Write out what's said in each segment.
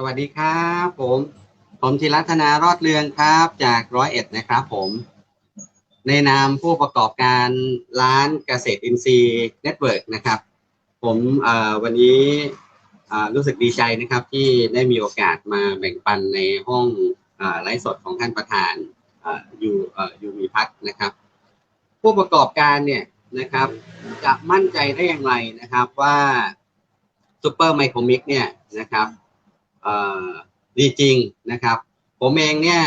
สวัสดีครับ ผม ผมธีรัตนารอดเรืองครับ จากร้อยเอ็ดนะครับ ผม ในนามผู้ประกอบการร้านเกษตรอินทรีย์เน็ตเวิร์กนะครับ ผมวันนี้รู้สึกดีใจนะครับ ที่ได้มีโอกาสมาแบ่งปันในห้องไลฟ์สดของท่านประธานออยู่ออยู่มีพัฒนะครับ ผู้ประกอบการเนี่ยนะครับ จะมั่นใจได้อย่างไรนะครับว่าซูเปอร์ไมโครมิกเนี่ยนะครับ ดีจริงนะครับ ผมเองเนี่ย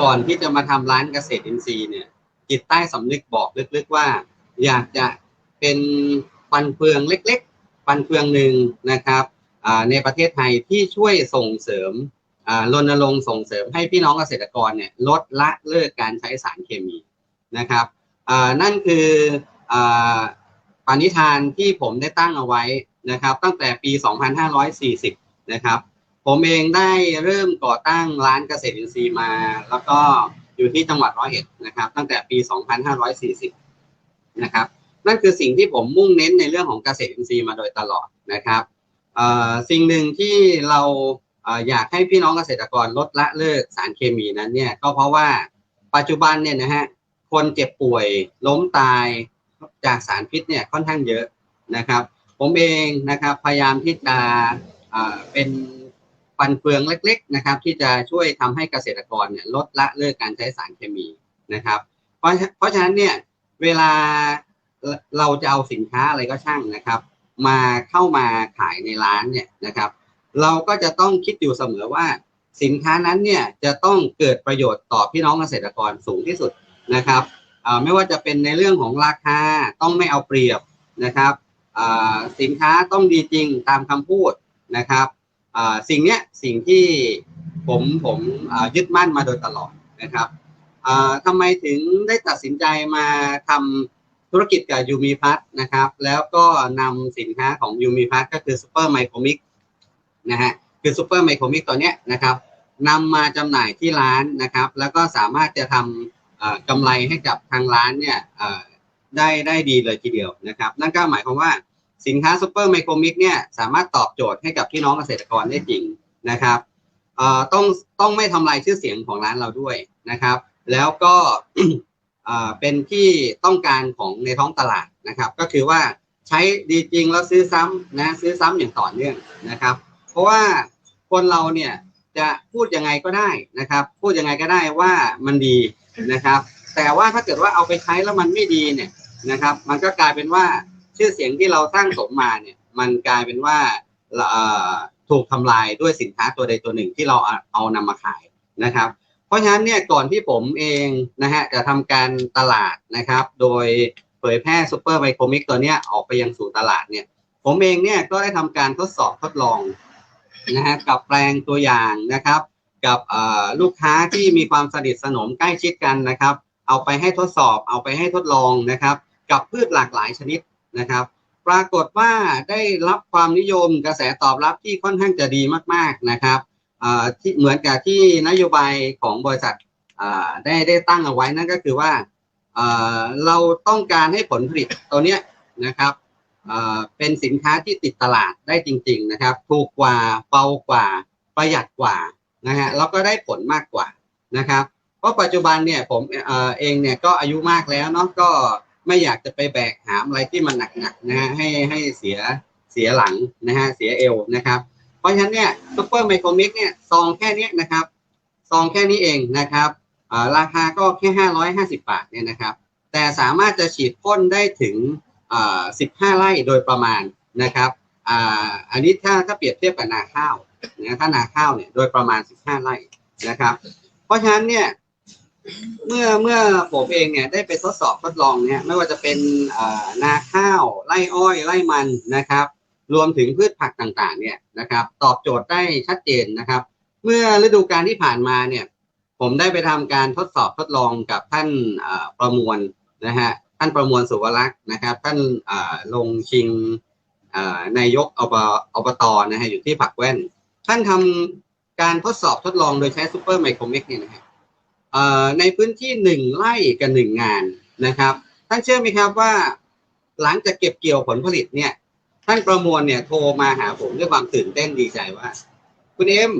ก่อนที่จะมาทำร้านเกษตรอินทรีย์เนี่ยจิตใต้สำนึกบอกลึกๆว่า อยากจะเป็นปันเฟืองเล็ก ๆ ปันเฟืองหนึ่งนะครับในประเทศไทยที่ช่วยส่งเสริมรณรงค์ส่งเสริมให้พี่น้องเกษตรกรเนี่ยลดละเลิกการใช้สารเคมีนะครับนั่นคืออปณิธานที่ผมได้ตั้งเอาไว้นะครับ ตั้งแต่ปี 2540 นะครับ ผมเองได้เริ่มก่อตั้งร้านเกษตรอินทรีย์มา แล้วก็อยู่ที่จังหวัดร้อยเอ็ดนะครับ ตั้งแต่ปี 2540 นะครับ นั่นคือสิ่งที่ผมมุ่งเน้นในเรื่องของเกษตรอินทรีย์มาโดยตลอดนะครับสิ่งหนึ่งที่เราอยากให้พี่น้องเกษตรกรลดละเลิกสารเคมีนั้นเนี่ยก็เพราะว่าปัจจุบันเนี่ยนะฮะคนเจ็บป่วยล้มตายจากสารพิษเนี่ยค่อนข้างเยอะนะครับ ผมเองนะครับพยายามที่จะเป็น ปันเฟืองเล็ก ๆ นะครับ ที่จะช่วยทำให้เกษตรกรเนี่ยลดละเลิกการใช้สารเคมีนะครับ เพราะเพราะฉะนั้นเนี่ยเวลาเราจะเอาสินค้าอะไรก็ช่างนะครับ มาเข้ามาขายในร้านเนี่ยนะครับ เราก็จะต้องคิดอยู่เสมอว่าสินค้านั้นเนี่ยจะต้องเกิดประโยชน์ต่อพี่น้องเกษตรกรสูงที่สุดนะครับไม่ว่าจะเป็นในเรื่องของราคาต้องไม่เอาเปรียบนะครับสินค้าต้องดีจริงตามคำพูดนะครับ สิ่งเนี้ยสิ่งที่ผมผมยึดมั่นมาโดยตลอดนะครับทำไมถึงได้ตัดสินใจมาทำธุรกิจกับยูมีพัทนะครับ แล้วก็นำสินค้าของยูมีพัทก็คือซูเปอร์ไมโครมิกนะฮะคือซูเปอร์ไมโครมิกตัวเนี้ยนะครับนำมาจำหน่ายที่ร้านนะครับ แล้วก็สามารถจะทำกำไรให้กับทางร้านเนี่ยได้ได้ดีเลยทีเดียวนะครับ นั่นก็หมายความว่า สินค้าซูเปอร์ไมโครมิกเนี่ยสามารถตอบโจทย์ให้กับพี่น้องเกษตรกรได้จริงนะครับต้องต้องไม่ทำลายชื่อเสียงของร้านเราด้วยนะครับ แล้วก็เป็นที่ต้องการของในท้องตลาดนะครับ ก็คือว่าใช้ดีจริงแล้วซื้อซ้ำนะซื้อซ้ำอย่างต่อเนื่องนะครับ เพราะว่าคนเราเนี่ยจะพูดยังไงก็ได้นะครับ พูดยังไงก็ได้ว่ามันดีนะครับ แต่ว่าถ้าเกิดว่าเอาไปใช้แล้วมันไม่ดีเนี่ยนะครับ มันก็กลายเป็นว่า ชื่อเสียงที่เราสร้างสมมาเนี่ยมันกลายเป็นว่าถูกทำลายด้วยสินค้าตัวใดตัวหนึ่งที่เราเอาเอานำมาขายนะครับ เพราะฉะนั้นเนี่ยก่อนที่ผมเองนะฮะจะทำการตลาดนะครับ โดยเผยแพร่ซูเปอร์ไมโครมิกตัวเนี้ยออกไปยังสู่ตลาดเนี่ยผมเองเนี่ยก็ได้ทำการทดสอบทดลองนะฮะกับแปลงตัวอย่างนะครับ กับลูกค้าที่มีความสนิทสนมใกล้ชิดกันนะครับ เอาไปให้ทดสอบเอาไปให้ทดลองนะครับ กับพืชหลากหลายชนิด นะครับ ปรากฏว่าได้รับความนิยมกระแสตอบรับที่ค่อนข้างจะดีมาก ๆนะครับที่เหมือนกับที่นโยบายของบริษัทได้ได้ตั้งเอาไว้นั่นก็คือว่าเราต้องการให้ผลผลิตตัวเนี้ยนะครับเป็นสินค้าที่ติดตลาดได้จริง ๆนะครับ ถูกกว่าเบากว่า ประหยัดกว่านะฮะแล้วก็ได้ผลมากกว่านะครับ เพราะปัจจุบันเนี่ยผมเองเนี่ยก็อายุมากแล้วเนาะก็ ไม่อยากจะไปแบกหามอะไรที่มันหนักๆนะฮะให้ให้เสียเสียหลังนะฮะเสียเอวนะครับ เพราะฉะนั้นเนี่ยซูเปอร์ไมโครมิกเนี่ยซองแค่นี้นะครับซองแค่นี้เองนะครับราคาก็แค่ห้าร้อยห้าสิบาทเนี่ยนะครับ แต่สามารถจะฉีดพ่นได้ถึงอ่าสิบห้าไร่โดยประมาณนะครับอันนี้ถ้าถ้าเปรียบเทียบกับนาข้าวนะถ้านาข้าวเนี่ยโดยประมาณสิบห้าไร่นะครับ เพราะฉะนั้นเนี่ย เมื่อเมื่อผมเองเนี่ยได้ไปทดสอบทดลองเนี่ยไม่ว่าจะเป็นนาข้าวไร่อ้อยไร่มันนะครับ รวมถึงพืชผักต่างๆ เนี่ยนะครับ ตอบโจทย์ได้ชัดเจนนะครับ เมื่อฤดูกาลที่ผ่านมาเนี่ย ผมได้ไปทำการทดสอบทดลองกับท่านประมวลนะฮะท่านประมวลสุวรักษ์นะครับ ท่านลงชิงนายกอบอบตนะฮะอยู่ที่ผักแว่น ท่านทำการทดสอบทดลองโดยใช้ซูเปอร์ไมโครเมกเนี่ยนะฮะ ในพื้นที่หนึ่งไร่กับหนึ่งงานนะครับ ท่านเชื่อไหมครับว่า หลังจากเก็บเกี่ยวผลผลิตเนี่ย ท่านประมวลเนี่ยโทรมาหาผมด้วยความตื่นเต้นดีใจว่า คุณเอ็ม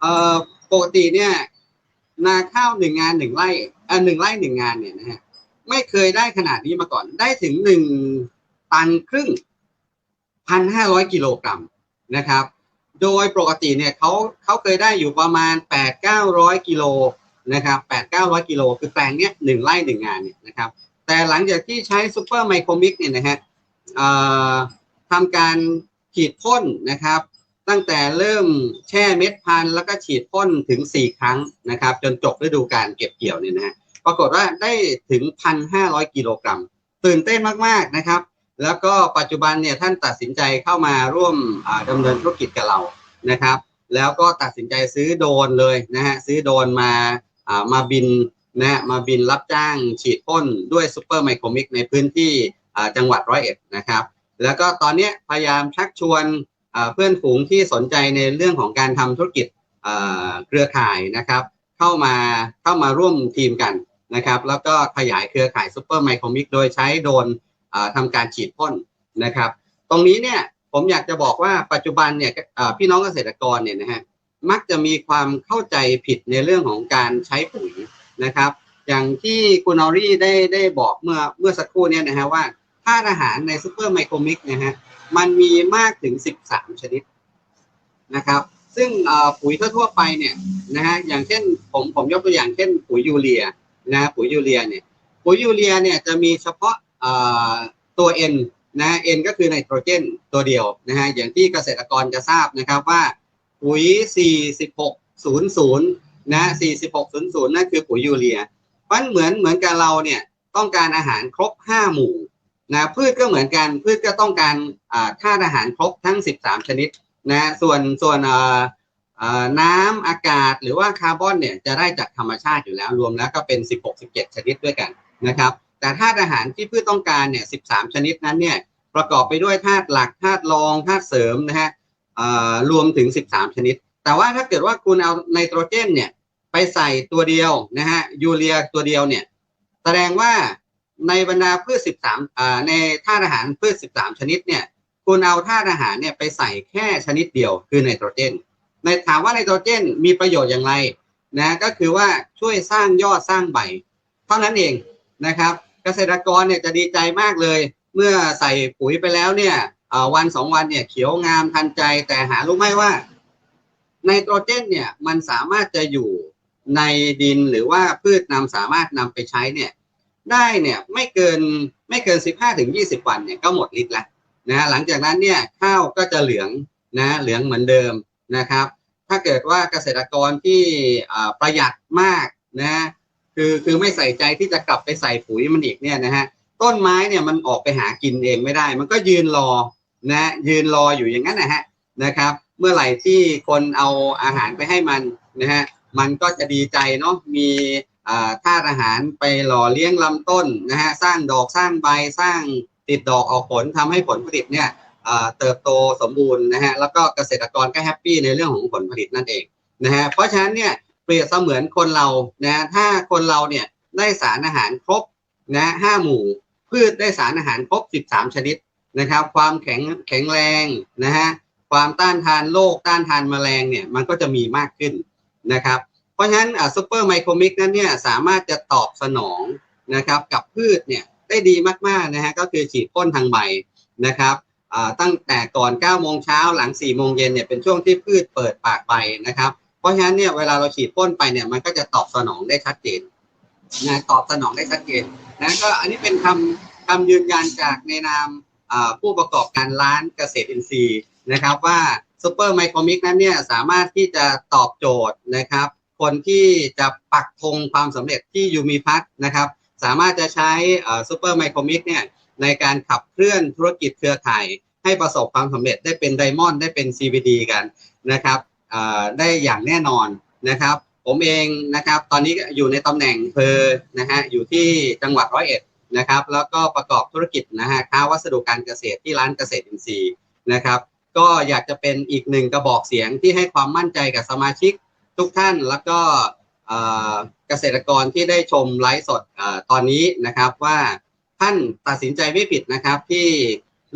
เอ่อปกติเนี่ย นาข้าวหนึ่งงานหนึ่งไร่อ่าหนึ่งไร่หนึ่งงานเนี่ยนะฮะไม่เคยได้ขนาดนี้มาก่อนได้ถึงหนึ่งตันครึ่งพันห้าร้อยกิโลกรัมนะครับ โดยปกติเนี่ยเขาเขาเคยได้อยู่ประมาณแปดเก้าร้อยกิโล นะครับแปดเก้าร้อยกิโลคือแปลงเนี้ยหนึ่งไร่หนึ่งงานเนี่ยนะครับ แต่หลังจากที่ใช้ซูเปอร์ไมโครมิกเนี่ยนะฮะทำการฉีดพ่นนะครับ ตั้งแต่เริ่มแช่เม็ดพันธุ์แล้วก็ฉีดพ่นถึง 4 ครั้งนะครับ จนจบฤดูการเก็บเกี่ยวเนี่ยนะฮะปรากฏว่าได้ถึง 1,500 กิโลกรัม ตื่นเต้นมาก ๆ นะครับ แล้วก็ปัจจุบันเนี่ยท่านตัดสินใจเข้ามาร่วมอ่าดำเนินธุรกิจกับเรานะครับ แล้วก็ตัดสินใจซื้อโดนเลยนะฮะซื้อโดนมา มาบินนะมาบินรับจ้างฉีดพ่นด้วยซูเปอร์ไมโครมิกในพื้นที่จังหวัดร้อยเอ็ดนะครับ แล้วก็ตอนนี้พยายามชักชวนเพื่อนฝูงที่สนใจในเรื่องของการทำธุรกิจเครือข่ายนะครับ เข้ามาเข้ามาร่วมทีมกันนะครับ แล้วก็ขยายเครือข่ายซูเปอร์ไมโครมิกโดยใช้โดนทำการฉีดพ่นนะครับ ตรงนี้เนี่ยผมอยากจะบอกว่าปัจจุบันเนี่ยพี่น้องเกษตรกรเนี่ยนะฮะ มักจะมีความเข้าใจผิดในเรื่องของการใช้ปุ๋ยนะครับ อย่างที่คุณอรี่ได้ได้บอกเมื่อเมื่อสักครู่เนี่ยนะฮะว่าธาตุอาหารในซูเปอร์ไมโครมิกนะฮะมันมีมากถึง 13 ชนิดนะครับ ซึ่งปุ๋ยทั่วๆไปเนี่ยนะฮะอย่างเช่นผมผมยกตัวอย่างเช่น ปุ๋ยยูเรียนะปุ๋ยยูเรียเนี่ยปุ๋ยยูเรียเนี่ยจะมีเฉพาะเอ่อตัว N นะ N ก็คือไนโตรเจนตัวเดียวนะฮะอย่างที่เกษตรกรจะทราบนะครับว่า ปุ๋ย 4600 นะ4600 นั่นคือปุ๋ยยูเรียเพราะเหมือนเหมือนกับเราเนี่ยต้องการอาหารครบ 5 หมู่นะพืชก็เหมือนกันพืชก็ต้องการอ่าธาตุอาหารครบทั้ง 13 ชนิดนะส่วนส่วนน้ำอากาศหรือว่าคาร์บอนเนี่ยจะได้จากธรรมชาติอยู่แล้วรวมแล้วก็เป็น 16-17 ชนิดด้วยกันนะครับแต่ธาตุอาหารที่พืชต้องการเนี่ย 13 ชนิดนั้นเนี่ยประกอบไปด้วยธาตุหลักธาตุรองธาตุเสริมนะฮะ รวมถึง 13 ชนิด แต่ว่าถ้าเกิดว่าคุณเอาไนโตรเจนเนี่ยไปใส่ตัวเดียวนะฮะยูเรียตัวเดียวเนี่ยแสดงว่าในบรรดาพืช 13อ่าในธาตุอาหารพืช 13 ชนิดเนี่ยคุณเอาธาตุอาหารเนี่ยไปใส่แค่ชนิดเดียวคือไนโตรเจนในถามว่าไนโตรเจนมีประโยชน์อย่างไรนะก็คือว่าช่วยสร้างยอดสร้างใบ เท่านั้นเองนะครับ เกษตรกรเนี่ยจะดีใจมากเลย เมื่อใส่ปุ๋ยไปแล้วเนี่ย วันสองวันเนี่ยเขียวงามทันใจแต่หารู้ไหมว่าไนโตรเจนเนี่ยมันสามารถจะอยู่ในดินหรือว่าพืชนำสามารถนำไปใช้เนี่ยได้เนี่ยไม่เกินไม่เกิน 15ถึง20 วันเนี่ยก็หมดฤทธิ์แล้วนะหลังจากนั้นเนี่ยข้าวก็จะเหลืองนะเหลืองเหมือนเดิมนะครับ ถ้าเกิดว่าเกษตรกรที่ประหยัดมากนะคือคือไม่ใส่ใจที่จะกลับไปใส่ปุ๋ยมันอีกเนี่ยนะฮะต้นไม้เนี่ยมันออกไปหากินเองไม่ได้ มันก็ยืนรอ นะยืนรออยู่อย่างนั้นนะฮะนะครับ เมื่อไหร่ที่คนเอาอาหารไปให้มันนะฮะมันก็จะดีใจเนาะมีธาตุอาหารไปหล่อเลี้ยงลำต้นนะฮะสร้างดอกสร้างใบสร้างติดดอกออกผลทำให้ผลผลิตเนี่ยเติบโตสมบูรณ์นะฮะแล้วก็เกษตรกรก็แฮปปี้ในเรื่องของผลผลิตนั่นเองนะฮะเพราะฉะนั้นเนี่ยเปรียบเสมือนคนเรานะถ้าคนเราเนี่ยได้สารอาหารครบนะห้าหมู่ พืชได้สารอาหารครบ 13 ชนิด นะครับ ความแข็งแข็งแรงนะฮะความต้านทานโรคต้านทานแมลงเนี่ยมันก็จะมีมากขึ้นนะครับ เพราะฉะนั้นซูเปอร์ไมโครมิกนั้นเนี่ยสามารถจะตอบสนองนะครับกับพืชเนี่ยได้ดีมากๆนะฮะก็คือฉีดพ่นทางใบนะครับอ่าตั้งแต่ก่อน9โมงเช้าหลัง4โมงเย็นเนี่ยเป็นช่วงที่พืชเปิดปากใบนะครับ เพราะฉะนั้นเนี่ยเวลาเราฉีดพ่นไปเนี่ยมันก็จะตอบสนองได้ชัดเจนนะตอบสนองได้ชัดเจนนะก็อันนี้เป็นคำคำยืนยันจากในนาม ผู้ประกอบการร้านเกษตรอินทรีย์นะครับว่าซูเปอร์ไมโครมิกนั้นเนี่ยสามารถที่จะตอบโจทย์นะครับ คนที่จะปักธงความสำเร็จที่ยูมีพัทนะครับ สามารถจะใช้ซูเปอร์ไมโครมิกเนี่ยในการขับเคลื่อนธุรกิจเครือข่าย ให้ประสบความสำเร็จได้เป็นไดมอนด์ได้เป็น CVD กันนะครับได้อย่างแน่นอนนะครับ ผมเองนะครับ ตอนนี้อยู่ในตำแหน่งเพอนะฮะอยู่ที่จังหวัดร้อยเอ็ด นะครับ แล้วก็ประกอบธุรกิจนะฮะค้าวัสดุการเกษตรที่ร้านเกษตรอินทรีย์นะครับ ก็อยากจะเป็นอีกหนึ่งกระบอกเสียงที่ให้ความมั่นใจกับสมาชิกทุกท่านแล้วก็เกษตรกรที่ได้ชมไลฟ์สดอตอนนี้นะครับว่าท่านตัดสินใจไม่ผิดนะครับที่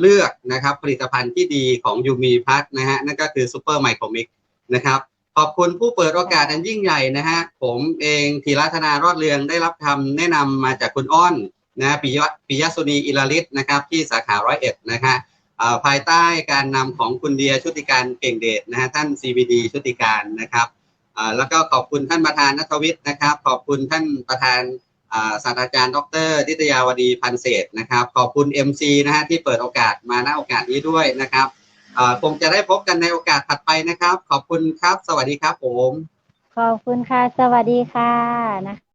เลือกนะครับผลิตภัณฑ์ที่ดีของยูมีพัทนะฮะนั่นก็คือซูเปอร์ไมโครมิกนะครับขอบคุณผู้เปิดโอกาสอันยิ่งใหญ่นะฮะผมเองธีรัตนารอดเรืองได้รับคำแนะนำมาจากคุณอ้อน นะปิยะปิยสุนีอิลาลิศนะครับที่สาขาร้อยเอ็ดนะฮะภายใต้การนำของคุณเดียชุติการเก่งเดชนะฮะท่าน CVD ชุติการนะครับแล้วก็ขอบคุณท่านประธานนัทวิทย์นะครับ ขอบคุณท่านประธานศาสตราจารย์ดรนิตยาวดีพันเศษนะครับ ขอบคุณ MC นะฮะที่เปิดโอกาสมาณโอกาสนี้ด้วยนะครับคงจะได้พบกันในโอกาสถัดไปนะครับ ขอบคุณครับ สวัสดีครับผม ขอบคุณค่ะ สวัสดีค่ะนะคะ